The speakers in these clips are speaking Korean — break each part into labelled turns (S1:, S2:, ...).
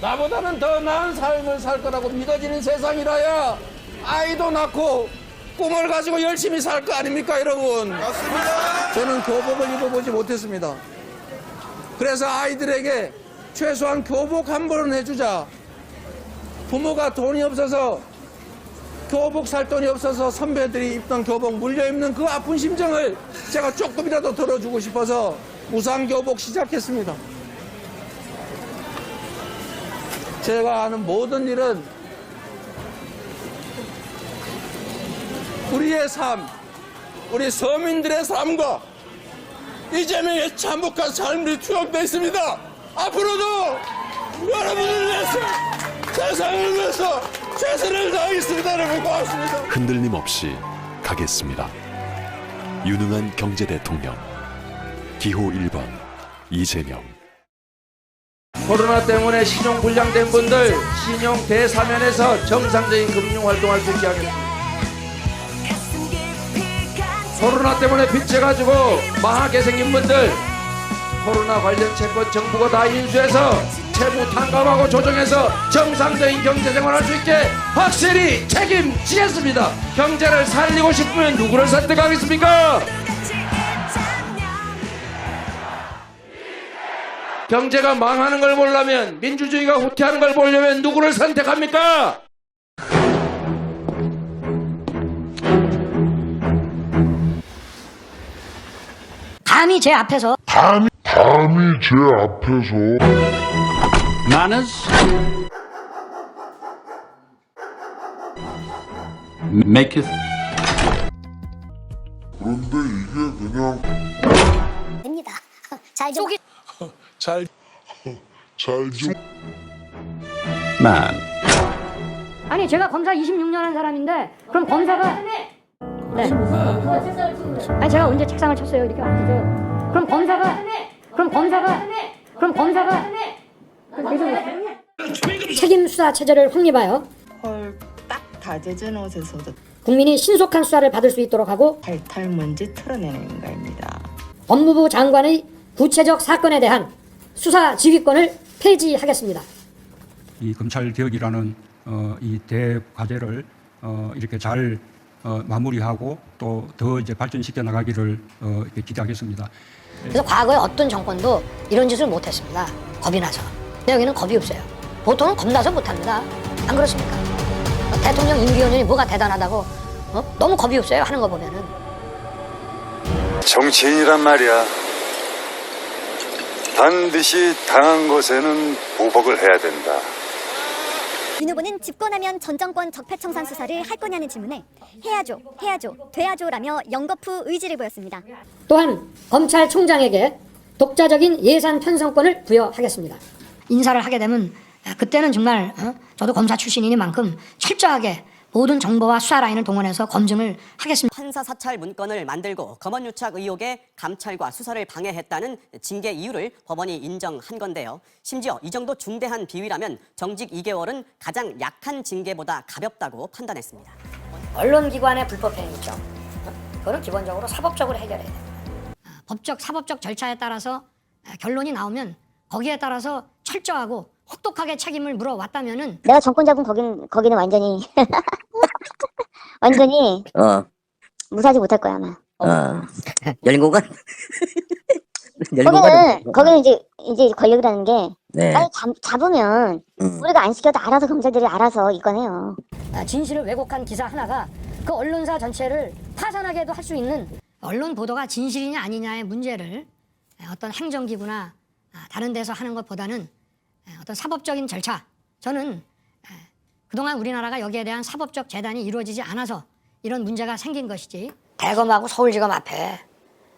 S1: 나보다는 더 나은 삶을 살 거라고 믿어지는 세상이라야 아이도 낳고 꿈을 가지고 열심히 살 거 아닙니까 여러분? 맞습니다. 저는 교복을 입어보지 못했습니다. 그래서 아이들에게 최소한 교복 한 번은 해주자. 부모가 돈이 없어서 교복 살 돈이 없어서 선배들이 입던 교복 물려 입는 그 아픈 심정을 제가 조금이라도 덜어주고 싶어서 무상 교복 시작했습니다. 제가 하는 모든 일은 우리의 삶, 우리 서민들의 삶과 이재명의 참혹한 삶이 투영되어 있습니다. 앞으로도 여러분을 위해서 세상을 위해서 최선을 다하겠습니다. 여러분 고맙습니다.
S2: 흔들림 없이 가겠습니다. 유능한 경제 대통령 기호 1번 이재명
S1: 코로나 때문에 신용 불량된 분들 신용 대사면에서 정상적인 금융 활동할 수 있게 하겠습니다. 코로나 때문에 빚져가지고 망하게 생긴 분들 코로나 관련 채권 정부가 다 인수해서 채무 탕감하고 조정해서 정상적인 경제 생활할 수 있게 확실히 책임지겠습니다. 경제를 살리고 싶으면 누구를 선택하겠습니까? 경제가 망하는 걸 보려면 민주주의가 후퇴하는 걸 보려면 누구를 선택합니까?
S3: 감히 제 앞에서
S4: 감히 제 앞에서
S5: 나는 make it
S4: 그런데 이게 그냥
S3: 됩니다. 잘 좀.
S4: 잘좀
S5: man.
S3: 아니 제가 검사 26년 한 사람인데 그럼 검사가 네. 아니 제가 언제 책상을 쳤어요 이렇게 앉으세요. 그럼 검사가 그럼 검사가 그럼 검사가 계속 책임 수사 체제를 확립하여
S6: 헐, 딱 다져진 옷에서도
S3: 국민이 신속한 수사를 받을 수 있도록 하고
S6: 탈탈 먼지 털어내는 인가입니다.
S3: 법무부 장관의 구체적 사건에 대한 수사 지휘권을 폐지하겠습니다.
S7: 이 검찰 개혁이라는 어, 이 대과제를 어, 이렇게 잘 어, 마무리하고 또 더 이제 발전시켜 나가기를 어, 이렇게 기대하겠습니다.
S3: 그래서 과거에 어떤 정권도 이런 짓을 못했습니다. 겁이 나서. 근데 여기는 겁이 없어요. 보통은 겁나서 못합니다. 안 그렇습니까? 어, 대통령 임기연연이 뭐가 대단하다고 어? 너무 겁이 없어요 하는 거 보면은.
S8: 정치인이란 말이야. 반드시 당한 것에는 보복을 해야 된다.
S9: 윤 후보는 집권하면 전 정권 적폐청산 수사를 할 거냐는 질문에 해야죠, 해야죠, 돼야죠라며 연거푸 의지를 보였습니다.
S3: 또한 검찰총장에게 독자적인 예산 편성권을 부여하겠습니다. 인사를 하게 되면 아, 그때는 정말 어? 저도 검사 출신이니만큼 철저하게 모든 정보와 수사 라인을 동원해서 검증을 하겠습니다.
S10: 판사 사찰 문건을 만들고 검언 유착 의혹에 감찰과 수사를 방해했다는 징계 이유를 법원이 인정한 건데요. 심지어 이 정도 중대한 비위라면 정직 2개월은 가장 약한 징계보다 가볍다고 판단했습니다.
S3: 언론기관의 불법행위 있죠. 어? 그거는 기본적으로 사법적으로 해결해야 돼요. 아, 법적, 사법적 절차에 따라서 아, 결론이 나오면 거기에 따라서 철저하고 혹독하게 책임을 물어왔다면은
S9: 내가 정권 잡은 거긴 거기는 완전히 완전히
S11: 어,
S9: 무사하지 못할 거야 아마.
S11: 어. 열린 공간? 열린
S9: 거기는
S11: 공간?
S9: 거기는 이제 이제 권력이라는 게
S11: 네.
S9: 빨리 잡, 잡으면
S11: 음.
S9: 우리가 안 시켜도 알아서 검사들이 알아서 이건해요.
S3: 아, 진실을 왜곡한 기사 하나가 그 언론사 전체를 파산하게도 할 수 있는 언론 보도가 진실이냐 아니냐의 문제를 어떤 행정기구나 아, 다른 데서 하는 것보다는 어떤 사법적인 절차 저는 그동안 우리나라가 여기에 대한 사법적 재단이 이루어지지 않아서 이런 문제가 생긴 것이지 대검하고 서울지검 앞에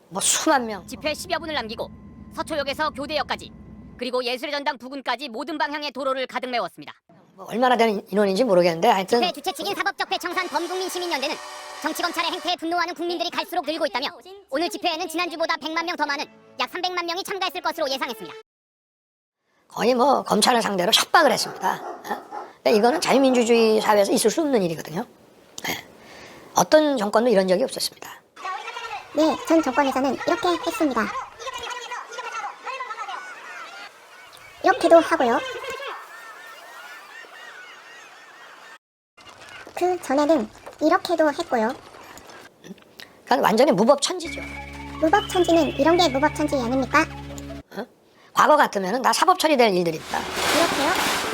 S3: 뭐 수만 명
S12: 집회 10여 분을 남기고 서초역에서 교대역까지 그리고 예술의 전당 부근까지 모든 방향의 도로를 가득 메웠습니다.
S3: 뭐 얼마나 되는 인원인지 모르겠는데 하여튼
S9: 집회 주최 측인 사법적폐 청산 범국민 시민연대는 정치 검찰의 행태에 분노하는 국민들이 갈수록 늘고 있다며 오늘 집회에는 지난주보다 100만 명 더 많은 약 300만 명이 참가했을 것으로 예상했습니다.
S3: 거의 뭐 검찰을 상대로 협박을 했습니다. 근데 이거는 자유민주주의 사회에서 있을 수 없는 일이거든요. 네. 어떤 정권도 이런 적이 없었습니다.
S9: 네, 전 정권에서는 이렇게 했습니다. 이렇게도 하고요.
S13: 그 전에는 이렇게도 했고요.
S3: 그건 완전히 무법천지죠.
S13: 무법천지는 이런 게 무법천지 아닙니까? 어?
S3: 과거 같으면 다 사법 처리될 일들이 있다.
S13: 이렇게요?